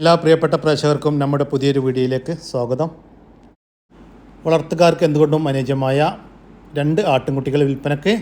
എല്ലാ പ്രിയപ്പെട്ട പ്രേക്ഷകർക്കും നമ്മുടെ പുതിയൊരു വീഡിയോയിലേക്ക് സ്വാഗതം. വളർത്തുകാർക്ക് എന്തുകൊണ്ടും അനുയോജ്യമായ രണ്ട് ആട്ടിൻകുട്ടികൾ വിൽപ്പനയ്ക്ക്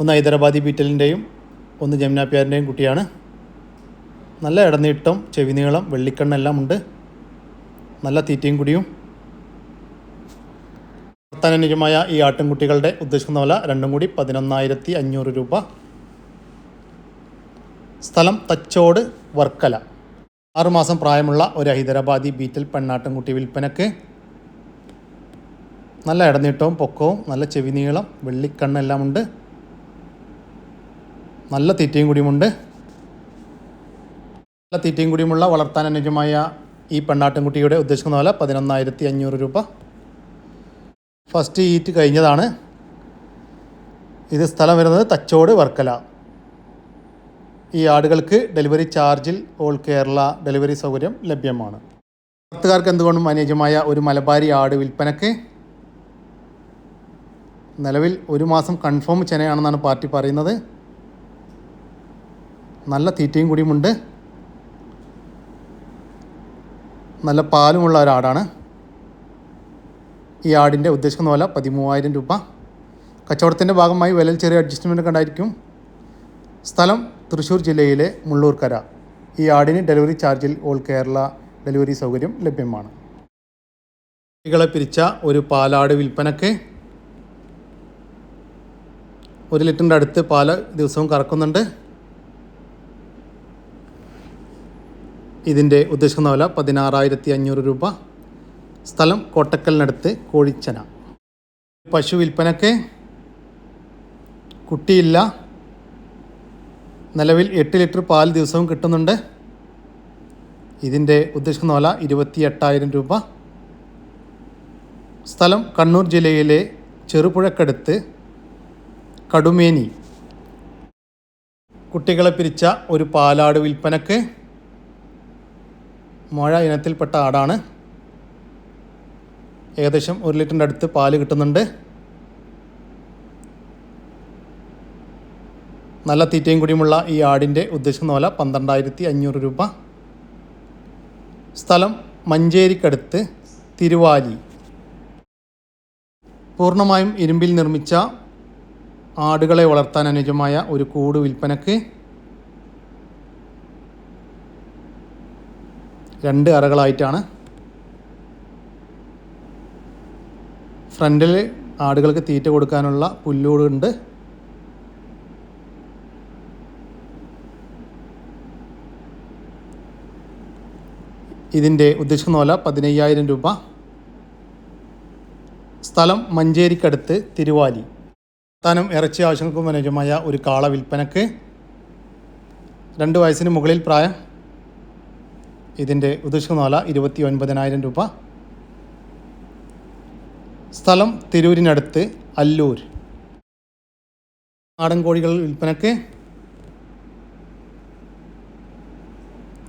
ഒന്ന് ഹൈദരാബാദി ബീറ്റലിന്റെയും ഒന്ന് ജമുനാപ്യാറിന്റെയും കുട്ടിയാണ്. നല്ല ഇടനീട്ടം ചെവിനീളം വെള്ളിക്കണ്ണെല്ലാം ഉണ്ട്. നല്ല തീറ്റയും കുടിയും. വളർത്താൻ അനുയോജ്യമായ ഈ ആട്ടിൻകുട്ടികളുടെ ഉദ്ദേശിക്കുന്ന വില രണ്ടും കൂടി പതിനൊന്നായിരത്തി അഞ്ഞൂറ് രൂപ. സ്ഥലം തച്ചോട് വർക്കല. ആറുമാസം പ്രായമുള്ള ഒരു ഹൈദരാബാദി ബീറ്റൽ പെണ്ണാട്ടിൻകുട്ടി വിൽപ്പനക്ക് നല്ല ഇടനീട്ടവും പൊക്കവും നല്ല ചെവി നീളം വെള്ളിക്കണ്ണെല്ലാം ഉണ്ട്. നല്ല തീറ്റയും കൂടിയുമുണ്ട്. നല്ല തീറ്റയും കൂടിയുമുള്ള വളർത്താൻ അനുജമായ ഈ പെണ്ണാട്ടിൻകുട്ടിയുടെ ഉദ്ദേശിക്കുന്ന വില പതിനൊന്നായിരത്തി അഞ്ഞൂറ് രൂപ. ഫസ്റ്റ് ഈറ്റ് കഴിഞ്ഞതാണ്. ഇത് സ്ഥലം വരുന്നത് തച്ചോട് വർക്കല. ഈ ആടുകൾക്ക് ഡെലിവറി ചാർജിൽ ഓൾ കേരള ഡെലിവറി സൗകര്യം ലഭ്യമാണ്. ഭക്തകാർക്ക് എന്തുകൊണ്ടും അനുയോജ്യമായ ഒരു മലബാരി ആട് വിൽപ്പനയ്ക്ക് നിലവിൽ ഒരു മാസം കൺഫേം ചെനയാണെന്നാണ് പാർട്ടി പറയുന്നത്. നല്ല തീറ്റയും കൂടിയുമുണ്ട്. നല്ല പാലുമുള്ള ഒരാടാണ് ഈ ആടിന്റെ ഉദ്ദേശിക്കുന്ന വില പതിമൂവായിരം രൂപ. കച്ചവടത്തിന്റെ ഭാഗമായി വിലയിൽ ചെറിയ അഡ്ജസ്റ്റ്മെന്റ് ഉണ്ടായിരിക്കും. സ്ഥലം തൃശ്ശൂർ ജില്ലയിലെ മുള്ളൂർക്കര. ഈ ആടിന് ഡെലിവറി ചാർജിൽ ഓൾ കേരള ഡെലിവറി സൗകര്യം ലഭ്യമാണ്. കുട്ടികളെ പിരിച്ച ഒരു പാലാട് വിൽപ്പനയ്ക്ക് ഒരു ലിറ്ററിന്റെ അടുത്ത് പാൽ ദിവസവും കറക്കുന്നുണ്ട്. ഇതിന്റെ ഉദ്ദേശിക്കുന്ന വില പതിനാറായിരത്തി അഞ്ഞൂറ് രൂപ. സ്ഥലം കോട്ടക്കലിനടുത്ത് കോഴിച്ചന. പശു വിൽപ്പനയ്ക്ക് കുട്ടിയില്ല. നിലവിൽ എട്ട് ലിറ്റർ പാൽ ദിവസവും കിട്ടുന്നുണ്ട്. ഇതിന്റെ ഉദ്ദേശിക്കുന്ന വില ഇരുപത്തി എട്ടായിരം രൂപ. സ്ഥലം കണ്ണൂർ ജില്ലയിലെ ചെറുപുഴക്കടുത്ത് കടുമേനി. കുട്ടികളെ പിരിച്ച ഒരു പാലാട് വിൽപ്പനക്ക് മഴ ഇനത്തിൽപ്പെട്ട ആടാണ്. ഏകദേശം ഒരു ലിറ്ററിന്റെ അടുത്ത് പാൽ കിട്ടുന്നുണ്ട്. നല്ല തീറ്റയും കൂടിയുമുള്ള ഈ ആടിന്റെ ഉദ്ദേശിക്കുന്ന വില പന്ത്രണ്ടായിരത്തി അഞ്ഞൂറ് രൂപ. സ്ഥലം മഞ്ചേരിക്കടുത്ത് തിരുവാലി. പൂർണമായും ഇരുമ്പിൽ നിർമ്മിച്ച ആടുകളെ വളർത്താൻ അനുയോജ്യമായ ഒരു കൂട് വിൽപ്പനക്ക് രണ്ട് അറകളായിട്ടാണ് ഫ്രണ്ടിൽ ആടുകൾക്ക് തീറ്റ കൊടുക്കാനുള്ള പുല്ലൂടുണ്ട് ഇതിന്റെ ഉദ്ദേശിക്കുന്ന വില പതിനയ്യായിരം രൂപ. സ്ഥലം മഞ്ചേരിക്കടുത്ത് തിരുവാലി. താനും ഇറച്ചി ആവശ്യങ്ങൾക്കും അനുയോജ്യമായ ഒരു കാള വിൽപ്പനക്ക് രണ്ട് വയസ്സിന് മുകളിൽ പ്രായം. ഇതിന്റെ ഉദ്ദേശിക്കുന്ന വില ഇരുപത്തി ഒൻപതിനായിരം രൂപ. സ്ഥലം തിരൂരിനടുത്ത് അല്ലൂർ. നാടൻ കോഴികൾ വിൽപ്പനക്ക്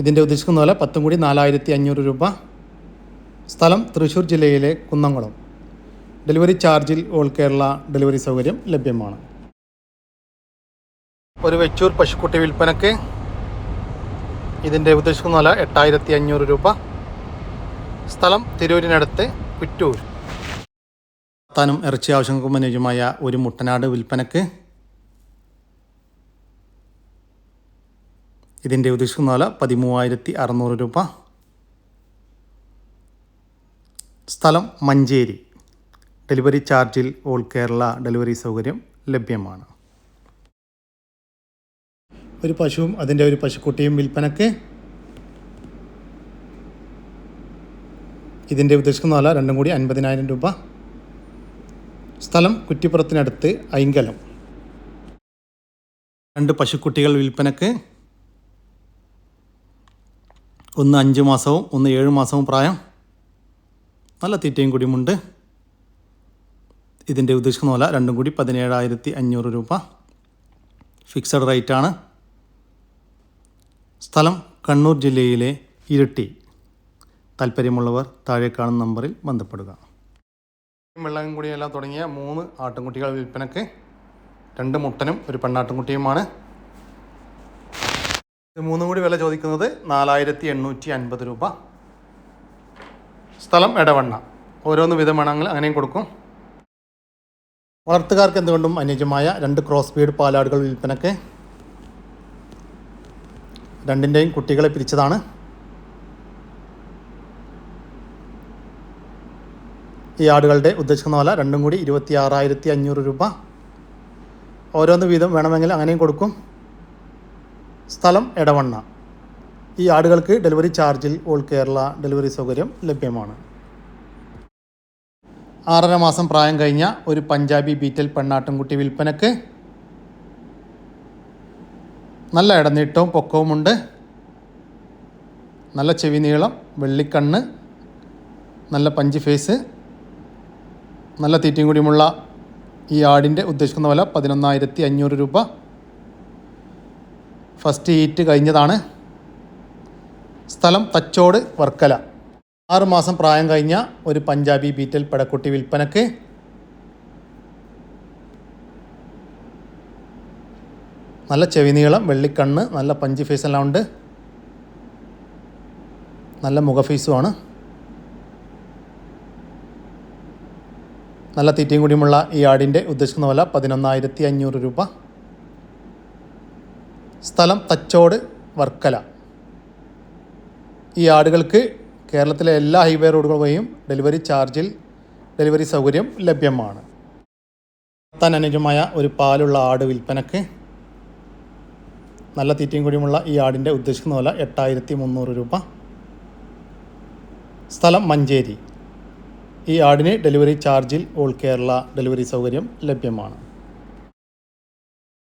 ഇതിന്റെ ഉദ്ദേശിക്കുന്ന പോലെ പത്തും കൂടി നാലായിരത്തി അഞ്ഞൂറ് രൂപ. സ്ഥലം തൃശ്ശൂർ ജില്ലയിലെ കുന്നംകുളം. ഡെലിവറി ചാർജിൽ ഓൾ കേരള ഡെലിവറി സൗകര്യം ലഭ്യമാണ്. ഒരു വെച്ചൂർ പശുക്കുട്ടി വിൽപ്പനക്ക് ഇതിന്റെ ഉദ്ദേശിക്കുന്ന വില എട്ടായിരത്തി അഞ്ഞൂറ് രൂപ. സ്ഥലം തിരൂരിനടുത്ത് കുറ്റൂർ താനും ഇറച്ചി ആവശ്യങ്ങൾക്കും അനുയോജ്യമായ ഒരു മുട്ടനാട് വിൽപ്പനക്ക് ഇതിന്റെ ഉദ്ദേശിക്കുന്ന വില പതിമൂവായിരത്തി അറുന്നൂറ് രൂപ. സ്ഥലം മഞ്ചേരി. ഡെലിവറി ചാർജിൽ ഓൾ കേരള ഡെലിവറി സൗകര്യം ലഭ്യമാണ്. ഒരു പശുവും അതിന്റെ ഒരു പശുക്കുട്ടിയും വിൽപ്പനക്ക് ഇതിന്റെ ഉദ്ദേശിക്കുന്ന വില രണ്ടും കൂടി അൻപതിനായിരം രൂപ. സ്ഥലം കുറ്റിപ്പുറത്തിനടുത്ത് ഐങ്കലം. രണ്ട് പശുക്കുട്ടികൾ വിൽപ്പനക്ക് ഒന്ന് അഞ്ച് മാസവും ഒന്ന് ഏഴ് മാസവും പ്രായം. നല്ല തീറ്റയും കൂടിയുമുണ്ട് ഇതിന്റെ ഉദ്ദേശിക്കുന്ന പോലെ രണ്ടും കൂടി പതിനേഴായിരത്തി അഞ്ഞൂറ് രൂപ. ഫിക്സഡ് റേറ്റാണ്. സ്ഥലം കണ്ണൂർ ജില്ലയിലെ ഇരട്ടി. താല്പര്യമുള്ളവർ താഴെ കാണുന്ന നമ്പറിൽ ബന്ധപ്പെടുക. വെള്ളം കൂടിയെല്ലാം തുടങ്ങിയ മൂന്ന് ആട്ടിൻകുട്ടികൾ വിൽപ്പനക്ക് രണ്ട് മുട്ടനും ഒരു പെണ്ണാട്ടിൻകുട്ടിയുമാണ് ഇത് മൂന്നും കൂടി വില ചോദിക്കുന്നത് നാലായിരത്തി എണ്ണൂറ്റി അൻപത് രൂപ. സ്ഥലം ഇടവണ്ണ ഓരോന്ന് വേണമെങ്കിൽ അങ്ങനെയും കൊടുക്കും. വളർത്തുകാർക്ക് എന്തുകൊണ്ടും അനുയോജ്യമായ രണ്ട് ക്രോസ് ബീഡ് പാലാടുകൾ വിൽപ്പനക്ക് രണ്ടിന്റെയും കുട്ടികളെ പിരിച്ചതാണ്. ഈ ആടുകളുടെ ഉദ്ദേശിക്കുന്ന വില രണ്ടും കൂടി ഇരുപത്തി ആറായിരത്തി അഞ്ഞൂറ് രൂപ. ഓരോന്ന് വീതം വേണമെങ്കിൽ അങ്ങനെയും കൊടുക്കും. സ്ഥലം എടവണ്ണ. ഈ ആടുകൾക്ക് ഡെലിവറി ചാർജിൽ ഓൾ കേരള ഡെലിവറി സൗകര്യം ലഭ്യമാണ്. ആറര മാസം പ്രായം കഴിഞ്ഞ ഒരു പഞ്ചാബി ബീറ്റൽ പെണ്ണാട്ടുംകുട്ടി വിൽപ്പനക്ക് നല്ല ഇടനീട്ടവും പൊക്കവുമുണ്ട്. നല്ല ചെവി നീളം വെള്ളിക്കണ്ണ് നല്ല പഞ്ച് ഫേസ് നല്ല തീറ്റയും കൂടിയുമുള്ള ഈ ആടിന്റെ ഉദ്ദേശിക്കുന്ന വില പതിനൊന്നായിരത്തി അഞ്ഞൂറ് രൂപ. ഫസ്റ്റ് ഹീറ്റ് കഴിഞ്ഞതാണ്. സ്ഥലം തച്ചോട് വർക്കല. ആറുമാസം പ്രായം കഴിഞ്ഞ ഒരു പഞ്ചാബി ബീറ്റൽ പടക്കുട്ടി വിൽപ്പനക്ക്. നല്ല ചെവി നീളം വെള്ളിക്കണ്ണ് നല്ല പഞ്ച് ഫേസ് എല്ലാം ഉണ്ട്. നല്ല മുഖ ഫേസുമാണ് നല്ല തീറ്റയും കൂടിയുമുള്ള ഈ ആടിന്റെ ഉദ്ദേശിക്കുന്ന വില പതിനൊന്നായിരത്തി അഞ്ഞൂറ് രൂപ. സ്ഥലം തച്ചോട് വർക്കല. ഈ ആടുകൾക്ക് കേരളത്തിലെ എല്ലാ ഹൈവേ റോഡുകൾ വഴിയും ഡെലിവറി ചാർജിൽ ഡെലിവറി സൗകര്യം ലഭ്യമാണ്. താൻ അനുജമായ ഒരു പാലുള്ള ആട് വിൽപ്പനക്ക് നല്ല തീറ്റയും കൂടിയുമുള്ള ഈ ആടിന്റെ ഉദ്ദേശിക്കുന്ന വില എട്ടായിരത്തി മുന്നൂറ് രൂപ. സ്ഥലം മഞ്ചേരി. ഈ ആടിന് ഡെലിവറി ചാർജിൽ ഓൾ കേരള ഡെലിവറി സൗകര്യം ലഭ്യമാണ്.